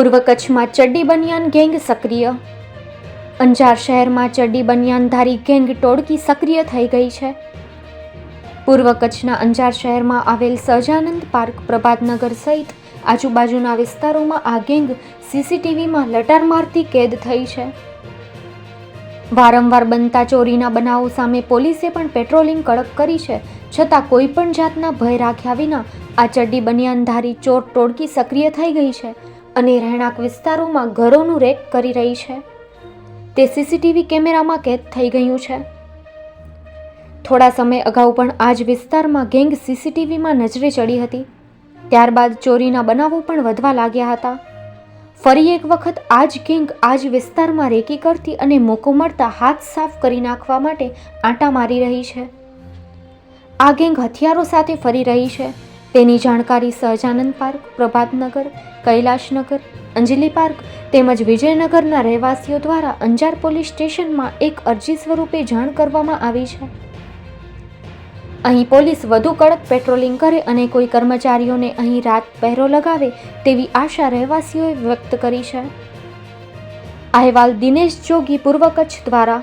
પૂર્વ કચ્છમાં ચડ્ડી બનિયાન ગેંગ સક્રિય. અંજાર શહેરમાં ચડ્ડી બનિયાનધારી ગેંગ ટોળકી સક્રિય થઈ ગઈ છે. પૂર્વ કચ્છના અંજાર શહેરમાં આવેલ સહજાનંદ પાર્ક, પ્રભાતનગર સહિત આજુબાજુના વિસ્તારોમાં આ ગેંગ સીસીટીવીમાં લટાર મારતી કેદ થઈ છે. વારંવાર બનતા ચોરીના બનાવો સામે પોલીસે પણ પેટ્રોલિંગ કડક કરી છે, છતાં કોઈ પણ જાતના ભય રાખ્યા વિના આ ચડ્ડી બનિયાનધારી ચોર ટોળકી સક્રિય થઈ ગઈ છે. અને રહેણાંક વિસ્તારોમાં ઘરોનું રેક કરી રહી છે. તે સીસીટીવી કેમેરામાં કેદ થઈ ગયું છે. થોડા સમય અગાઉ પણ આ જ વિસ્તારમાં ગેંગ સીસીટીવીમાં નજરે ચડી હતી. ત્યારબાદ ચોરીના બનાવો પણ વધવા લાગ્યા હતા. ફરી એક વખત આ જ ગેંગ આ જ વિસ્તારમાં રેકી કરતી અને મોકો મળતા હાથ સાફ કરી નાખવા માટે આંટા મારી રહી છે. આ ગેંગ હથિયારો સાથે ફરી રહી છે. તેની જાણકારી સહજાનંદ પાર્ક, પ્રભાતનગર, કૈલાશનગર, અંજલિ પાર્ક તેમજ વિજયનગરના રહેવાસીઓ દ્વારા અંજાર પોલીસ સ્ટેશનમાં એક અરજી સ્વરૂપે જાણ કરવામાં આવી છે. અહીં પોલીસ વધુ કડક પેટ્રોલિંગ કરે અને કોઈ કર્મચારીઓને અહીં રાત પહેરો લગાવે તેવી આશા રહેવાસીઓએ વ્યક્ત કરી છે. અહેવાલ દિનેશ જોગી, પૂર્વ કચ્છ દ્વારા